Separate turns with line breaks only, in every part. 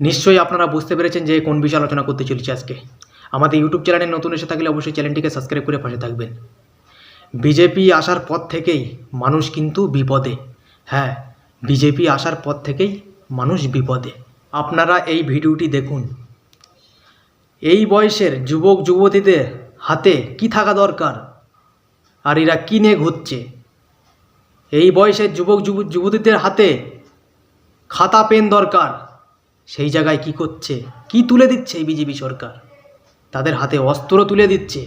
নিশ্চয়ই আপনারা বুঝতে পেরেছেন যে কোন বিষয়ে আলোচনা করতে চলেছি আজকে। আমাদের ইউটিউব চ্যানেলে নতুন এসে থাকলে অবশ্যই চ্যানেলটিকে সাবস্ক্রাইব করে পাশে থাকবেন। বিজেপি আসার পর থেকেই মানুষ কিন্তু বিপদে। হ্যাঁ বিজেপি আসার পর থেকেই মানুষ বিপদে। আপনারা এই ভিডিওটি দেখুন। এই বয়সের যুবক, যুবতীদের হাতে কি থাকা দরকার? আর এরা কী নিয়ে ঘুরছে? এই বয়সের যুবক, যুব, যুবতীদের হাতে খাতা, পেন দরকার। সেই জায়গায় কি করছে? কি তুলে দিচ্ছে এই বিজেপি সরকার? তাদের হাতে অস্ত্র তুলে দিচ্ছে।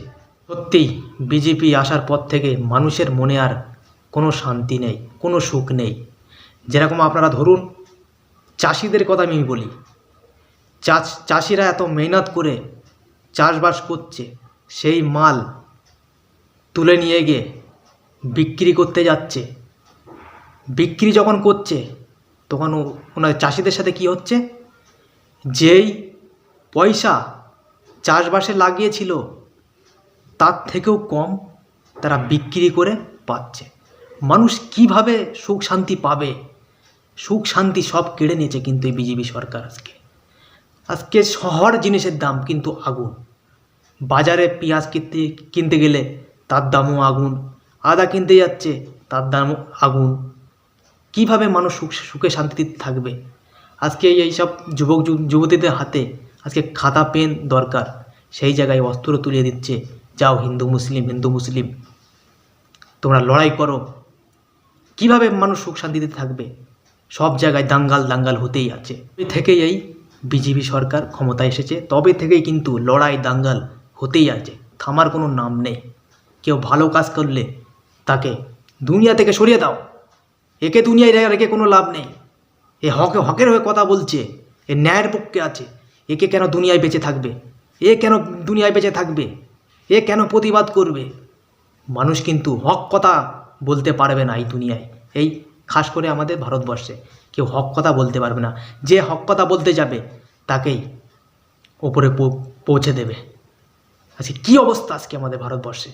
সত্যিই বিজেপি আসার পর থেকে মানুষের মনে আর কোনো শান্তি নেই, কোনো সুখ নেই। যেরকম আপনারা ধরুন, চাষিদের কথা আমি বলি। চাষ, চাষিরা এত মেহনত করে চাষবাস করছে, সেই মাল তুলে নিয়ে গিয়ে বিক্রি করতে যাচ্ছে। বিক্রি যখন করছে, তখন ওনার চাষিদের সাথে কি হচ্ছে? যেই পয়সা চাষবাসে লাগিয়েছিল, তার থেকেও কম তারা বিক্রি করে পাচ্ছে। মানুষ কীভাবে সুখ শান্তি পাবে? সুখ শান্তি সব কেড়ে নিয়েছে কিন্তু এই বিজেপি সরকার আজকে। আজকে শহর জিনিসের দাম কিন্তু আগুন। বাজারে পেঁয়াজ কিনতে কিনতে গেলে তার দামও আগুন। আদা কিনতে যাচ্ছে, তার দামও আগুন। কীভাবে মানুষ সুখ, সুখে শান্তিতে থাকবে? আজকে এই সব যুবক যুবতীদের হাতে আজকে খাতা, পেন দরকার। সেই জায়গায় অস্ত্র তুলে দিচ্ছে, যাও হিন্দু, মুসলিম হিন্দু, মুসলিম। তোমরা লড়াই করো। কীভাবে মানুষ সুখ শান্তিতে থাকবে? সব জায়গায় দাঙ্গাল দাঙ্গাল হতেই আছে। থেকেই এই বিজেপি সরকার ক্ষমতা এসেছে। তবে থেকেই কিন্তু লড়াই দাঙ্গাল হতেই আছে। থামার কোনো নাম নেই। কেউ ভালো কাজ করলে তাকে দুনিয়া থেকে সরিয়ে দাও। একে দুনিয়ায় রেখে কোনো লাভ নেই। এ হকে, হকের হয়ে কথা বলছে, এ ন্যায়ের পক্ষে আছে একে কেন দুনিয়ায় বেঁচে থাকবে, এ কেন দুনিয়ায় বেঁচে থাকবে, এ কেন প্রতিবাদ করবে? মানুষ কিন্তু হক কথা বলতে পারবে না এই দুনিয়ায়। এই খাস করে আমাদের ভারতবর্ষে। কেউ হক কথা বলতে পারবে না। যে হক কথা বলতে যাবে, তাকেই ওপরে পৌঁছে দেবে। আজকে কী অবস্থা আজকে আমাদের ভারতবর্ষে?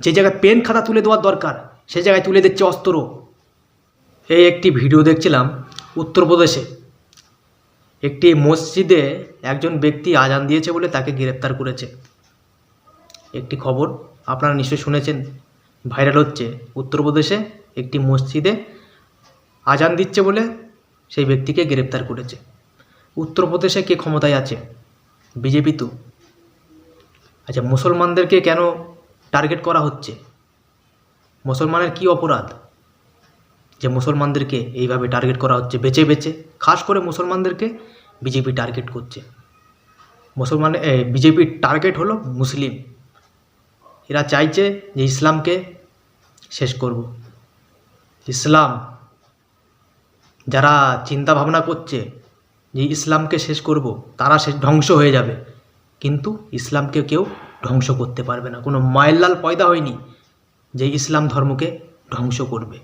যে জায়গায় পেন খাতা তুলে দেওয়ার দরকার, সে জায়গায় তুলে দিচ্ছে অস্ত্র। এই একটি ভিডিও দেখছিলাম উত্তরপ্রদেশে। একটি মসজিদে একজন ব্যক্তি আজান দিয়েছে বলে তাকে গ্রেপ্তার করেছে। একটি খবর আপনারা নিশ্চয়ই শুনেছেন, ভাইরাল হচ্ছে। উত্তরপ্রদেশে একটি মসজিদে আজান দিচ্ছে বলে সেই ব্যক্তিকে গ্রেপ্তার করেছে। উত্তরপ্রদেশে কে ক্ষমতায় আছে? বিজেপি তো। আচ্ছা মুসলমানদেরকে কেন টার্গেট করা হচ্ছে? মুসলমানের কি অপরাধ? যে মুসলমানদেরকে এইভাবে টার্গেট করা হচ্ছে, বেছে বেছে, খাস করে মুসলমানদেরকে বিজেপি টার্গেট করছে। মুসলমান বিজেপির টার্গেট হলো মুসলিম। এরা চাইছে যে ইসলামকে শেষ করব। ইসলাম, যারা চিন্তা ভাবনা করছে যে ইসলামকে শেষ করব, তারা শেষ ধ্বংস হয়ে যাবে। কিন্তু ইসলামকে কেউ ধ্বংস করতে পারবে না। কোনো মায়েল্লাল পয়দা হয়নি যে ইসলাম ধর্মকে ধ্বংস করবে।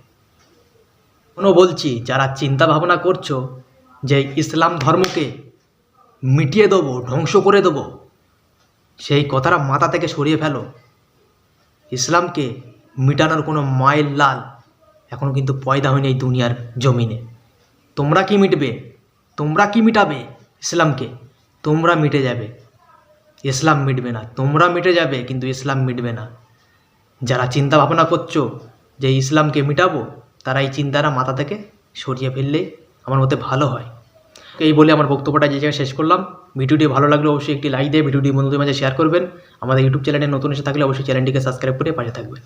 কোনো বলছি, যারা চিন্তা ভাবনা করছ যে ইসলাম ধর্মকে মিটিয়ে দেবো, ধ্বংস করে দেবো, সেই কথাটা মাথা থেকে সরিয়ে ফেলো। ইসলামকে মিটানোর কোনো মায়ের লাল এখনও কিন্তু পয়দা হয়নি এই দুনিয়ার জমিনে। তোমরা কি মিটবে? তোমরা কি মিটাবে ইসলামকে? তোমরা মিটে যাবে। ইসলাম মিটবে না। তোমরা মিটে যাবে, কিন্তু ইসলাম মিটবে না। যারা চিন্তা ভাবনা করছ যে ইসলামকে মিটাবো তারা এই চিন্তাটা মাথা থেকে সরিয়ে ফেললেই আমার মতে ভালো হয়। এই বলে আমার বক্তব্যটা যে জায়গায় শেষ করলাম। ভিডিওটি ভালো লাগলে অবশ্যই একটি লাইক দিয়ে ভিডিওটি বন্ধুদের মাঝে শেয়ার করবেন। আমাদের ইউটিউব চ্যানেলে নতুন এসে থাকলে অবশ্যই চ্যানেলটিকে সাবস্ক্রাইব করে পাশে থাকবেন।